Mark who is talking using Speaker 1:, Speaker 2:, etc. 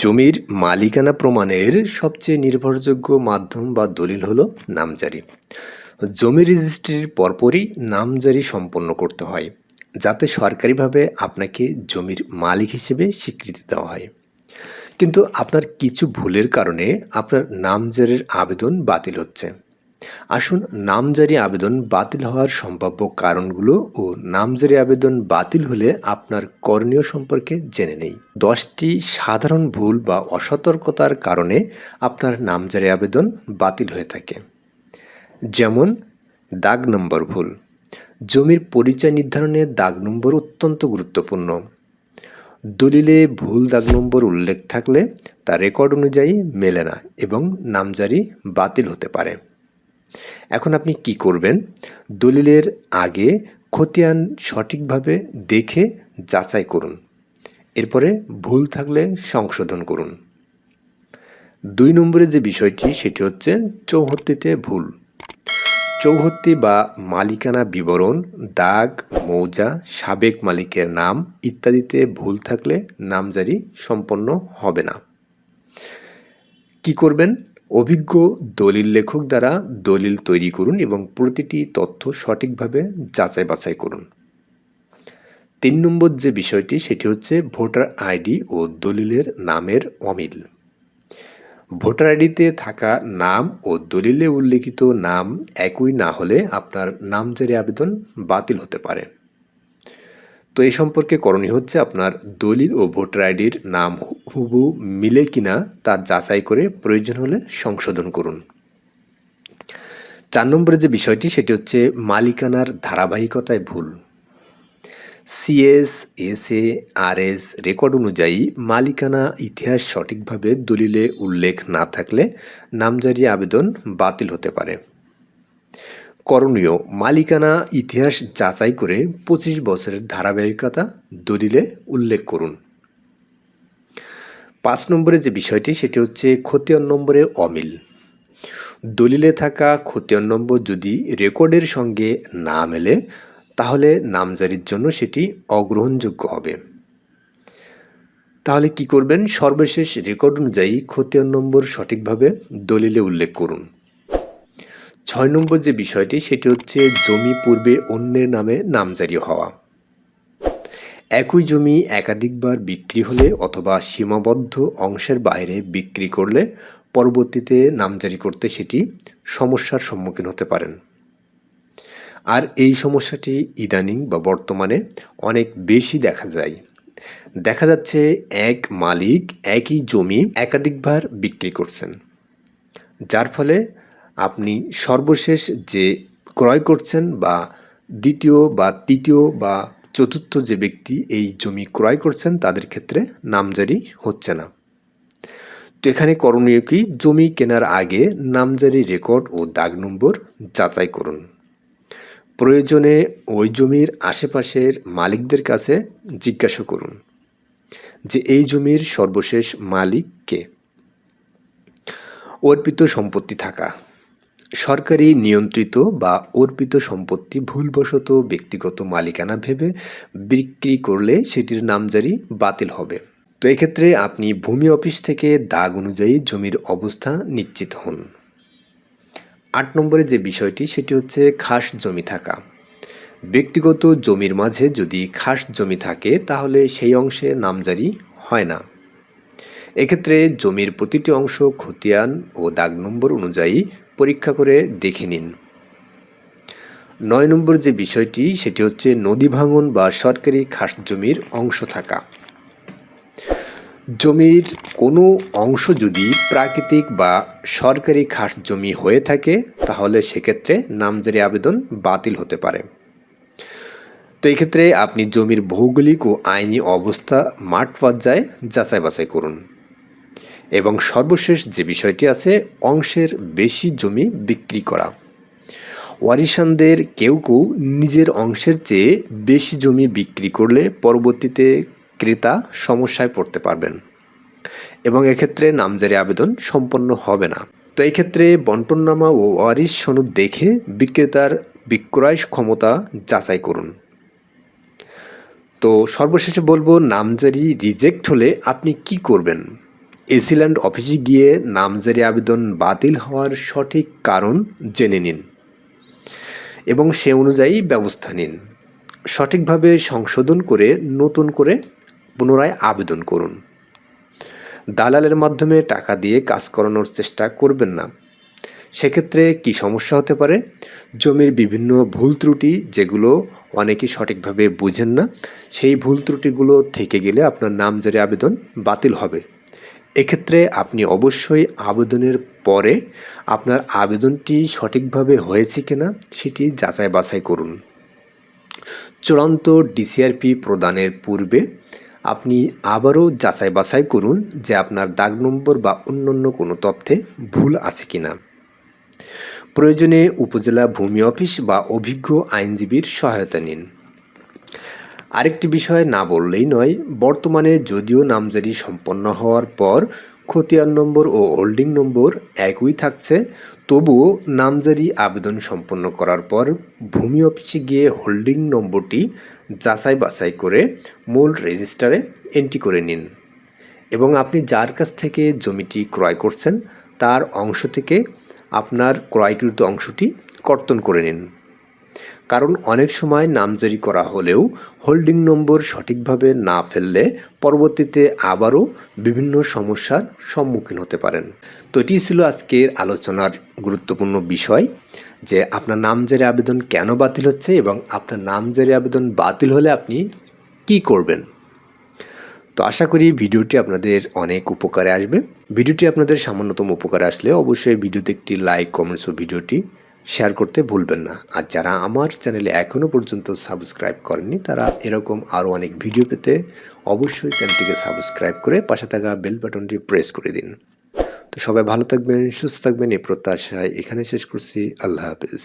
Speaker 1: জমির মালিকানা প্রমাণের সবচেয়ে নির্ভরযোগ্য মাধ্যম বা দলিল হলো নামজারি। জমি রেজিস্ট্রির পরপরই নামজারি সম্পন্ন করতে হয়, যাতে সরকারিভাবে আপনাকে জমির মালিক হিসেবে স্বীকৃতি দেওয়া হয়। কিন্তু আপনার কিছু ভুলের কারণে আপনার নামজারির আবেদন বাতিল হচ্ছে। আসুন নামজারি আবেদন বাতিল হওয়ার সম্ভাব্য কারণগুলো ও নামজারি আবেদন বাতিল হলে আপনার করণীয় সম্পর্কে জেনে নেই। দশটি সাধারণ ভুল বা অসতর্কতার কারণে আপনার নামজারি আবেদন বাতিল হয়ে থাকে। যেমন, দাগ নম্বর ভুল। জমির পরিচয় নির্ধারণে দাগ নম্বর অত্যন্ত গুরুত্বপূর্ণ। দলিলে ভুল দাগ নম্বর উল্লেখ থাকলে তা রেকর্ড অনুযায়ী মেলে না এবং নামজারি বাতিল হতে পারে। এখন আপনি কি করবেন? দলিলের আগে খতিয়ান সঠিকভাবে দেখে যাচাই করুন। এরপরে ভুল থাকলে সংশোধন করুন। দুই নম্বরে যে বিষয়টি, সেটি হচ্ছে চৌহত্তিতে ভুল। চৌহত্তি বা মালিকানা বিবরণ, দাগ, মৌজা, সাবেক মালিকের নাম ইত্যাদিতে ভুল থাকলে নামজারি সম্পন্ন হবে না। কি করবেন? অভিজ্ঞ দলিল লেখক দ্বারা দলিল তৈরি করুন এবং প্রতিটি তথ্য সঠিকভাবে যাচাই বাছাই করুন। তিন নম্বর যে বিষয়টি, সেটি হচ্ছে ভোটার আইডি ও দলিলের নামের অমিল। ভোটার আইডিতে থাকা নাম ও দলিলে উল্লেখিত নাম একই না হলে আপনার নামজারি আবেদন বাতিল হতে পারে। তো এই সম্পর্কে করণীয় হচ্ছে আপনার দলিল ও ভোটার আইডির নাম হুবু মিলে কিনা তা যাচাই করে প্রয়োজন হলে সংশোধন করুন। চার নম্বরে যে বিষয়টি, সেটি হচ্ছে মালিকানার ধারাবাহিকতায় ভুল। C S S A R S record অনুযায়ী মালিকানা ইতিহাস সঠিকভাবে দলিলে উল্লেখ না থাকলে নামজারি আবেদন বাতিল হতে পারে। করণীয় মালিকানা ইতিহাস যাচাই করে পঁচিশ বছরের ধারাবাহিকতা দলিলে উল্লেখ করুন। পাঁচ নম্বরে যে বিষয়টি, সেটি হচ্ছে খতিয়ান নম্বরে অমিল। দলিলে থাকা খতিয়ান নম্বর যদি রেকর্ডের সঙ্গে না মেলে, তাহলে নামজারির জন্য সেটি অগ্রহণযোগ্য হবে। তাহলে কি করবেন? সর্বশেষ রেকর্ড অনুযায়ী খতিয়ান নম্বর সঠিকভাবে দলিলে উল্লেখ করুন। ছয় নম্বর যে বিষয়টি, সেটি হচ্ছে জমি পূর্বে অন্যের নামে নামজারি হওয়া। একই জমি একাধিকবার বিক্রি হলে অথবা সীমাবদ্ধ অংশের বাইরে বিক্রি করলে পরবর্তীতে নামজারি করতে সেটি সমস্যার সম্মুখীন হতে পারেন। আর এই সমস্যাটি ইদানিং বা বর্তমানে অনেক বেশি দেখা যায়। দেখা যাচ্ছে এক মালিক একই জমি একাধিকবার বিক্রি করছেন, যার ফলে আপনি সর্বশেষ যে ক্রয় করছেন বা দ্বিতীয় বা তৃতীয় বা চতুর্থ যে ব্যক্তি এই জমি ক্রয় করছেন, তাদের ক্ষেত্রে নামজারি হচ্ছে না। তো এখানে করণীয় কি? জমি কেনার আগে নামজারি রেকর্ড ও দাগ নম্বর যাচাই করুন। প্রয়োজনে ওই জমির আশেপাশের মালিকদের কাছে জিজ্ঞাসা করুন যে এই জমির সর্বশেষ মালিক কে? অর্পিত সম্পত্তি থাকা। সরকারি নিয়ন্ত্রিত বা অর্পিত সম্পত্তি ভুলবশত ব্যক্তিগত মালিকানা ভেবে বিক্রি করলে সেটির নামজারি বাতিল হবে। তো এক্ষেত্রে আপনি ভূমি অফিস থেকে দাগ অনুযায়ী জমির অবস্থা নিশ্চিত হন। আট নম্বরে যে বিষয়টি, সেটি হচ্ছে খাস জমি থাকা। ব্যক্তিগত জমির মাঝে যদি খাস জমি থাকে, তাহলে সেই অংশে নামজারি হয় না। এক্ষেত্রে জমির প্রতিটি অংশ খতিয়ান ও দাগ নম্বর অনুযায়ী পরীক্ষা করে দেখে নিন। নয় নম্বর যে বিষয়টি, সেটি হচ্ছে নদী ভাঙন বা সরকারি খাস জমির অংশ থাকা। জমির কোনো অংশ যদি প্রাকৃতিক বা সরকারি খাস জমি হয়ে থাকে, তাহলে সেক্ষেত্রে নামজারি আবেদন বাতিল হতে পারে। তো এক্ষেত্রে আপনি জমির ভৌগোলিক ও আইনি অবস্থা মাঠ পর্যায়ে যাচাই বাছাই করুন। এবং সর্বশেষ যে বিষয়টি আছে, অংশের বেশি জমি বিক্রি করা। ওয়ারিশানদের কেউ কেউ নিজের অংশের চেয়ে বেশি জমি বিক্রি করলে পরবর্তীতে ক্রেতা সমস্যায় পড়তে পারবেন এবং এক্ষেত্রে নামজারি আবেদন সম্পন্ন হবে না। তো এই ক্ষেত্রে বন্টননামা ও ওয়ারিশ সনদ দেখে বিক্রেতার বিক্রয় ক্ষমতা যাচাই করুন। তো সর্বশেষে বলব, নামজারি রিজেক্ট হলে আপনি কি করবেন? এসিল্যান্ড অফিসে গিয়ে নামজারি আবেদন বাতিল হওয়ার সঠিক কারণ জেনে নিন এবং সে অনুযায়ী ব্যবস্থা নিন। সঠিকভাবে সংশোধন করে নতুন করে পুনরায় আবেদন করুন। দালালের মাধ্যমে টাকা দিয়ে কাজ করানোর চেষ্টা করবেন না। সেক্ষেত্রে কি সমস্যা হতে পারে? জমির বিভিন্ন ভুল ত্রুটি যেগুলো অনেকেই সঠিকভাবে বুঝেন না, সেই ভুল ত্রুটিগুলো থেকে গেলে আপনার নামজারি আবেদন বাতিল হবে। এক্ষেত্রে আপনি অবশ্যই আবেদনের পরে আপনার আবেদনটি সঠিকভাবে হয়েছে কিনা সেটি যাচাই বাছাই করুন। চূড়ান্ত ডিসিআরপি প্রদানের পূর্বে আপনি আবারও যাচাই বাছাই করুন যে আপনার দাগ নম্বর বা অন্যান্য কোনো তথ্যে ভুল আছে কিনা। প্রয়োজনে উপজেলা ভূমি অফিস বা অভিজ্ঞ আইনজীবীর সহায়তা নিন। আরেকটি বিষয় না বললেই নয়, বর্তমানে যদিও নামজারি সম্পন্ন হওয়ার পর খতিয়ান নম্বর ও হোল্ডিং নম্বর একই থাকছে, তবুও নামজারি আবেদন সম্পন্ন করার পর ভূমি অফিসে গিয়ে হোল্ডিং নম্বরটি যাচাই বাছাই করে মূল রেজিস্টারে এন্ট্রি করে নিন। এবং আপনি যার কাছ থেকে জমিটি ক্রয় করছেন, তার অংশ থেকে আপনার ক্রয়কৃত অংশটি কর্তন করে নিন। কারণ অনেক সময় নামজারি করা হলেও হোল্ডিং নম্বর সঠিকভাবে না ফেললে পরবর্তীতে আবারও বিভিন্ন সমস্যার সম্মুখীন হতে পারেন। তো এটি ছিল আজকের আলোচনার গুরুত্বপূর্ণ বিষয় যে আপনার নামজারি আবেদন কেন বাতিল হচ্ছে এবং আপনার নামজারি আবেদন বাতিল হলে আপনি কি করবেন। তো আশা করি ভিডিওটি আপনাদের অনেক উপকারে আসবে। ভিডিওটি আপনাদের সামান্যতম উপকারে আসলে অবশ্যই ভিডিওতে একটি লাইক, কমেন্টস ও ভিডিওটি শেয়ার করতে ভুলবেন না। আর যারা আমার চ্যানেলে এখনও পর্যন্ত সাবস্ক্রাইব করেননি, তারা এরকম আরও অনেক ভিডিও পেতে অবশ্যই চ্যানেলটিকে সাবস্ক্রাইব করে পাশে থাকা বেল বাটনটি প্রেস করে দিন। তো সবাই ভালো থাকবেন, সুস্থ থাকবেন, এই প্রত্যাশায় এখানে শেষ করছি। আল্লাহ হাফিজ।